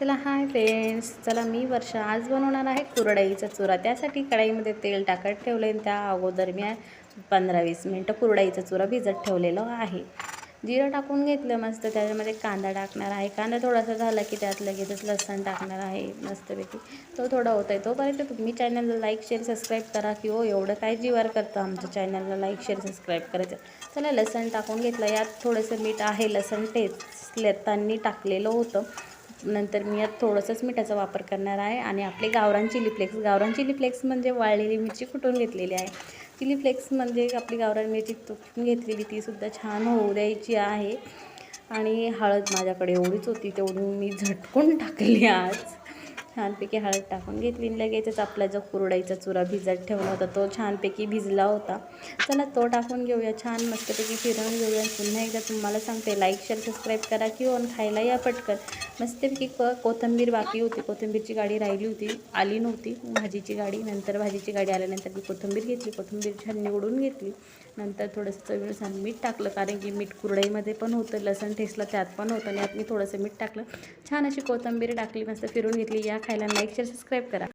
चला hi friends चला मी वर्षा. आज बनवणार आहे कुरडाईचा चुरा. त्यासाठी कढाईमध्ये तेल टाकत ठेवलं आहे त्या अगोदर मी पंधरा वीस मिनटं कुरडाईचा चुरा भिजत ठेवलेलं आहे. जिरं टाकून घेतलं मस्त. त्याच्यामध्ये कांदा टाकणार आहे. कांदा थोडासा झाला की त्यात लगेचच लसण टाकणार आहे मस्तपैकी. तो थोडा होत आहे तोपर्यंत तुम्ही चॅनलला लाईक शेअर सबस्क्राईब करा की हो एवढं काय जीवार करतं आमच्या चॅनलला लाईक शेअर सबस्क्राईब करायचं. चला लसण टाकून घेतलं. यात थोडंसं मीठ आहे लसण टेचलेतानी टाकलेलं होतं. नंतर मी यात थोडंसंच मिठाचा वापर करणार आहे आणि आपले गावरान चिली फ्लेक्स. गावरान चिली फ्लेक्स म्हणजे वाळलेली मिरची कुटून घेतलेली आहे? चिली फ्लेक्स म्हणजे आपली गावरान मिरची तुटून घेतलेली तीसुद्धा छान होऊ द्यायची आहे. आणि हळद माझ्याकडे एवढीच होती तेवढी मी झटकून टाकली आज. छानपैकी हळद टाकून घेतली लगेचच आपला जो कुरडाईचा चुरा भिजत ठेवला होता तो छानपैकी भिजला होता. चला तो टाकून घेऊया. छान मस्तपैकी फिरवून घेऊया. पुन्हा एकदा तुम्हाला सांगते लाईक शेअर सबस्क्राईब करा किंवा खायला या पटकन. मस्तपैकी क कोथिंबीर बाकी होती. कोथिंबीरची गाडी राहिली होती. आली नव्हती. भाजीची गाडी. नंतर भाजीची गाडी आल्यानंतर मी कोथिंबीर घेतली. कोथिंबीर छान निवडून घेतली. नंतर थोडंसं चवीनुसार मीठ टाकलं. कारण की मीठ कुरडईमध्ये पण होतं. लसण ठेसलं त्यात पण होतं. आणि यात मी थोडंसं मीठ टाकलं. छान अशी कोथंबीर टाकली. मस्त फिरून घेतली. या खायला लाईक शेअर सबस्क्राईब करा.